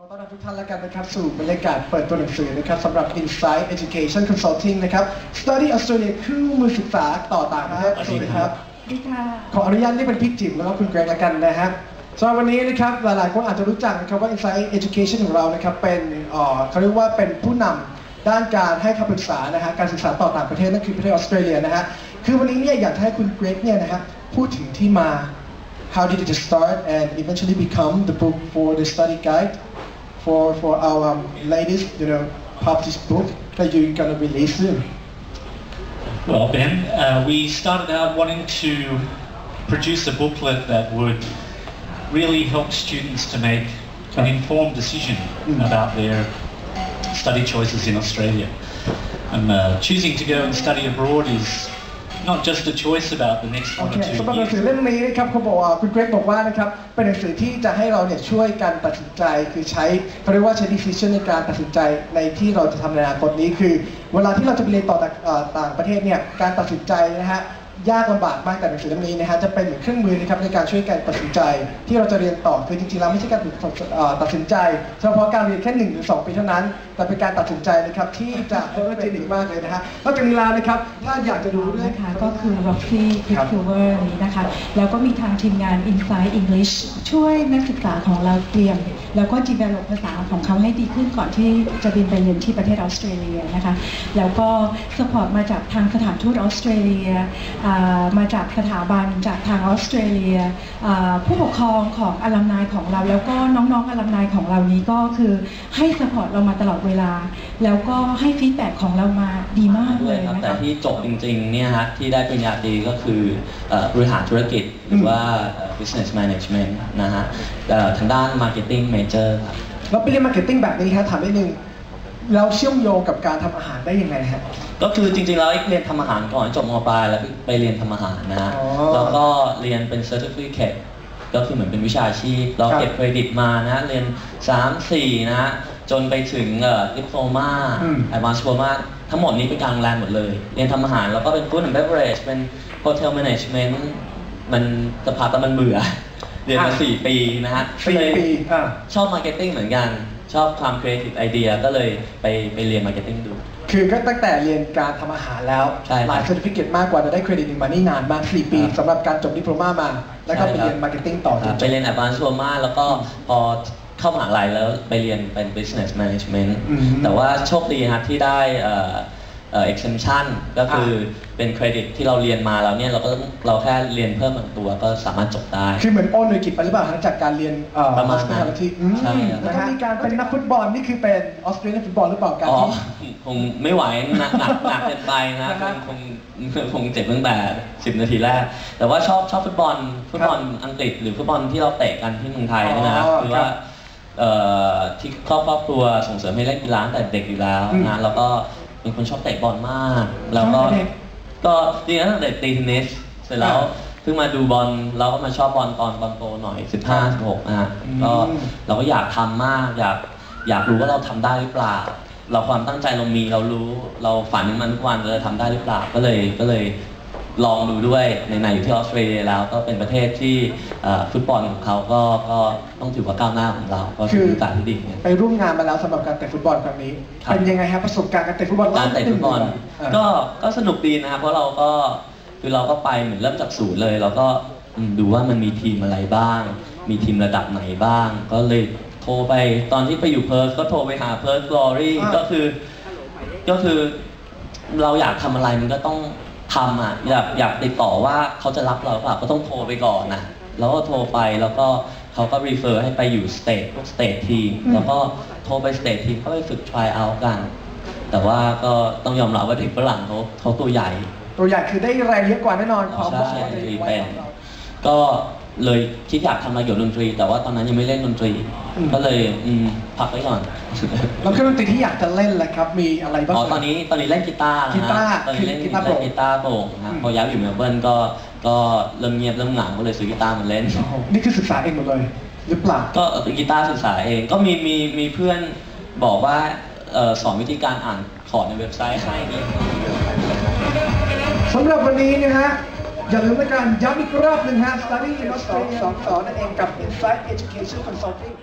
ขอต้อนรับทุกท่านแล้วกันนะครับสู่บรรยากาศเปิดตัวหนังสือนะครับสำหรับ Insight Education Consulting นะครับ Study Australia คู่มือศึกษาต่อต่างประเทศสวัสดีครับ ดีค่ะ ขออนุญาตเรียกเป็นพี่จิ๋มแล้วก็คุณเกรกแล้วกันนะฮะสำหรับวันนี้นะครับหลายๆคนอาจจะรู้จักนะครับว่า Insight Education ของเรานะครับเป็นเอ่อเขาเรียกว่าเป็นผู้นำด้านการให้คำปรึกษานะฮะการศึกษาต่อต่างประเทศนั่นคือประเทศออสเตรเลียนะฮะคือวันนี้เนี่ยอยากจะให้คุณเกรกเนี่ยนะฮะพูดถึงที่มา how did it start and eventually become the book for the study guide for for our latest you know published book that you're gonna release soon Well, Ben, uh, we started out wanting to produce a booklet that would really help students to make an informed decision Mm. about their study choices in Australia. And uh, choosing to go and study abroad is not just a choice about the next โอ one เค or สำหรับห two นังสือ years. เล่มนี้นะครับเขาบอกว่าคุณเกรกบอกว่านะครับเป็นหนังสือที่จะให้เราเนี่ยช่วยกันตัดสินใจคือใช้เขาเรียกว่าใช้ decision ในการตัดสินใจในที่เราจะทำในอนาคตนี้คือ เวลาที่เราจะไปเรียนต่อต่างเอ่อต่างประเทศเนี่ยการตัดสินใจนะฮะ ยากลำบากมากแต่หนังสือเล่มนี้นะฮะจะเป็นเหมือนเครื่องมือนะครับในการช่วยกันตัดสินใจ ที่เราจะเรียนต่อคือจริงๆแล้วไม่ใช่การตัดสินใจเฉพาะการเรียนแค่หนึ่งหรือสองปีเท่านั้น แต่เป็นการตัดสินใจนะครับที่จะเริ่มเป็นอีกมากเลยนะฮะนอกจากนี้แล้วนะครับถ้าอยากจะดูเรื่องนะคะก็คือ Roxy ครับ Quicksilver นี้นะคะแล้วก็มีทางทีมงาน Inside English ช่วยนักศึกษาของเราเตรียม แล้วก็ develop ภาษาของเขาให้ดีขึ้นก่อนที่จะบินไปเรียนที่ประเทศออสเตรเลียนะคะแล้วก็ support มาจากทางสถานทูตออสเตรเลียมาจากสถาบันจากทางออสเตรเลียอ่าผู้ปกครองของอลัมนายของเรา แล้วก็น้องๆอลัมนายของเรานี้ก็คือให้ support เรามาตลอดเวลา แล้วก็ให้ feedback ของเรามาดีมากด้เลวยยครับนะแต่คะที่จบจริงๆเนี่ยฮะที่ได้ปริญญาตรีก็คือเอ่อบริหารธุรกิจหรือว่าเอ่อ business management นะฮะเอ่อทางด้าน marketing major ครับเราไปเรียนมาร์เก็ตติ้งแบบนี้ฮะถามนิดนึง เราเชื่อมโยงกับการทำอาหารได้ยังไงฮะก็คือจริงๆแล้วเรียนทำอาหารก่อนจบมปลายแล้วไปเรียนทำอาหารนะฮะอ๋อแล้วก็เรียนเป็น certificate ก็คือเหมือนเป็นวิชาชีพ เราครับเก็บเครดิตมานะฮะเรียน 3 4นะฮะจนไปถึงเอ่อ diploma อืม advanced diploma ทั้งหมดนี้เป็นการโรงแรมหมดเลย เรียนทำอาหารแล้วก็เป็น food and beverage เป็น hotel management มันสภาพแต่มันเบื่อ เรียนมาอะสี่ปีนะฮะสี่ก็เลยปีอ่าชอบ marketing เหมือนกัน ชอบความ creative idea ก็เลยไปไปเรียน marketing ดู คือก็ตั้งแต่เรียนการทำอาหารแล้ว ใช่ครับหลายเซอร์ติฟิเคตมากกว่าจะได้เครดิตมานี่นานมาก 4 ปีครับสำหรับการจบดิโพลมามา แล้วก็ไปใช่ครับ เรียนมาร์เก็ตติ้งต่อจครันบจไปบ เรียน advanced diploma แล้วก็พอเข้ามหาลัยแล้วไปเรียนเป็น business management อืมแต่ว่าโชคดีครับที่ได้เอ่อ เอ่อ exemption ก็คือเป็นเครดิตที่เราเรียนมาแล้วเนี่ยเราก็เราแค่เรียนเพิ่มบางตัวก็สามารถจบได้ คือเหมือนโอนหน่วยกิจไปหรือเปล่าฮะจากการเรียนเอ่อประมาณนั้น hospitality อืมใช่ครับ แล้วก็มีการเป็นนักฟุตบอลนี่คือเป็นออสเตรเลียนฟุตบอลหรือเปล่าการอ๋อที่ คงไม่ไหวหนักหนักหนักเกินไปนะนะครับคงคงคงเจ็บตั้งแต่10 นาทีแรก แต่ว่าชอบชอบฟุตบอลฟุตบอลอังกฤษ หรือฟุตบอลที่เราเตะกันที่เมืองไทยเนยนะครับอ๋อคือครัว่าบเอ่อที่ครอบครอบครัวส่งเสริมให้เล่นกีฬาตั้งแต่เด็กอยู่แล้วอืมนะแล้วก็ เป็นคนชอบเตะบอลมาก แล้วก็ชอบเด็กก็จริงๆตั้งแต่ตีเทนนิสเสร็จแล้วอ่าเพิ่งมาดูบอลเราก็มาชอบบอลตอนตอนโตหน่อย 15 16นะฮะอืมก็เราก็อยากทำมาก อยากอยากรู้ว่าเราทำได้หรือเปล่า เราความตั้งใจเรามีเรารู้ เราฝันมันทุกวันเราจะทำได้หรือเปล่าก็เลยก็เลย ลองดูด้วยในในอยู่ที่ออสเตรเลียแล้วก็เป็นประเทศที่เอ่อฟุตบอลของเขาก็ก็ต้องถือว่าก้าวหน้าของเรา ก็คืคืออการที่ดีเหมือนกัน ไปร่วมงานมาแล้วสำหรับการเตะฟุตบอลครั้งนี้ ครับ เป็นยังไงฮะประสบการณ์การเตะฟุตบอลการเตะฟุตบอลเออก็ก็สนุกดีนะครับเพราะเราก็คือเราก็ไปเหมือนเริ่มจากศูนย์เลยเราก็อืมดูว่ามันมีทีมอะไรบ้าง มีทีมระดับไหนบ้าง ก็เลยโทรไปตอนที่ไปอยู่เพิร์ธก็โทรไปหาเพิร์ธกลอรี่อ่าก็คือ ก็คือเราอยากทำอะไรมันก็ต้อง ทำอะอยากอยากติดต่อว่าเขาจะรับเราหรือเปล่าก็ต้องโทรไปก่อนนะแล้วก็โทรไปแล้วก็เขาก็รีเฟอร์ให้ไปอยู่สเตทพวกสเตททีมอืมแล้วก็โทรไปสเตททีมก็ไปฝึก try out กัน แต่ว่าก็ต้องยอมรับว่าเด็กฝรั่งเขาเขาตัวใหญ่ ตัวใหญ่คือได้แรงเยอะกว่าแน่นอนความใช่ว่าเขาจะอยู่ไว้เป็นของเราก็ เลยคิดอยากทำอะไรเกี่ยวกับดนตรี แต่ว่าตอนนั้นยังไม่เล่นดนตรี อืม ก็เลยอืมพักไว้ก่อน แล้วเครื่องดนตรีที่อยากจะเล่นแหละครับ มีอะไรบ้าง อ๋อตอนนี้ตอนนี้เล่นกีตาร์นะฮะกีตาร์ตอนนี้เล่นกีตาร์โปร่งเล่นกีตาร์โปร่งนะอืม พอย้ายไปอยู่เมลเบิร์นก็ก็เริ่มเงียบเริ่มเหงาก็เลยซื้อกีตาร์มาเล่น โอ้โหนี่คือศึกษาเองหมดเลย หรือเปล่า ก็กีตาร์ศึกษาเองก็มีมีมีเพื่อนบอกว่าเอ่อสอนวิธีการอ่านคอร์ดในเว็บไซต์ให้นี่สำหรับวันนี้นะฮะ อย่าลืมในการย้ำอีกรอบหนึ่งฮะ study in Australia สองสอนนั่นเองกับ Insight Education Consulting